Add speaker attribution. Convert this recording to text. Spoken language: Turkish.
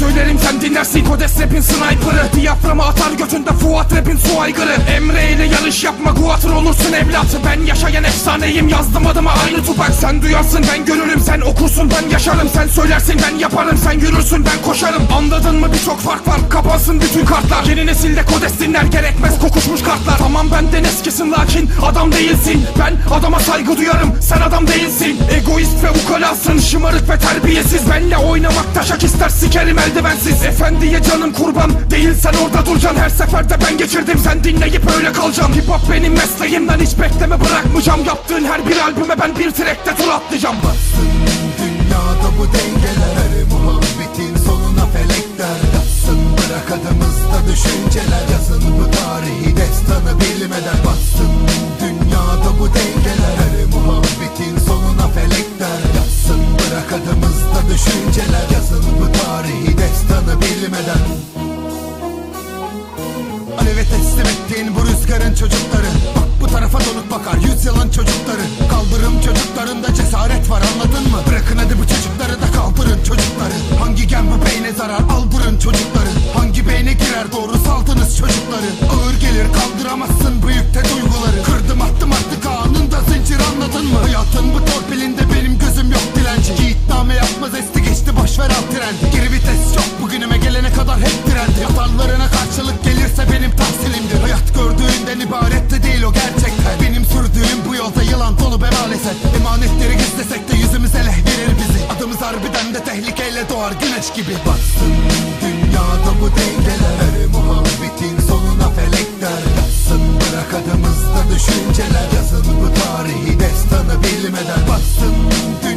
Speaker 1: söylerim sen dinlersin Kodes rapin sniper'ı. Diyaframa atar götünde Fuat rapin su aygırı. Emre ile yarış yapma Guatr olursun evlat Ben yaşayan efsaneyim yazdım adıma aynı tupak Sen duyarsın ben görürüm sen okursun ben yaşarım. Sen söylersin ben yaparım sen yürürsün ben koşarım. Anladın mı? Birçok fark var kapansın bütün kartlar. Yeni nesilde Kodes dinler gerekmez kokuşmuş kartlar. Tamam benden eskisin lakin adam değilsin. Ben adama saygı duyarım sen adam değilsin. Egoist ve ukalasın şımarık ve terbiyesiz. Benle oynamak taşak ister sikerim eldivensiz. Efendiye canım kurban değil sen orada duracaksın. Her seferde ben geçirdim sen dinleyip öyle kalacaksın. Hip hop benim mesleğimden hiç bekleme bırakmayacağım. Yaptığın her bir albüme ben bir trackte tur atlayacağım.
Speaker 2: Dünyada bu dengeler Her ettiğin bu rüzgarın çocukları. Bak bu tarafa dönüp bakar. Yüzyılın çocukları. Kaldırım çocuklarında cesaret var anladın mı? Bırakın hadi bu çocukları da kaldırın çocukları. Hangi gen bu beyne zarar? Aldırın çocukları. Hangi beyne girer? Doğru saldınız çocukları. Ağır gelir kaldıramazsın büyükte duyguları. Kırdım attım artık anında zincir anladın mı? Hayatın bu torpilinde benim gözüm yok dilenci. Yiğitname yapmaz esti geçti boşver alt trendi. Geri vites çok bugünüme gelene kadar hep direndi Hatalarına karşılık gelirse benim tahsilimdir istesek Emanetleri gizlesek de yüzümüz ele verir bizi. Adımız harbiden de tehlikeyle doğar güneş gibi. Batsın dünyada bu dengeler Her muhabbetin sonuna felek der. Yatsın bırak adımızda düşünceler Yazın bu tarihi destanı bilmeden. Batsın dünyada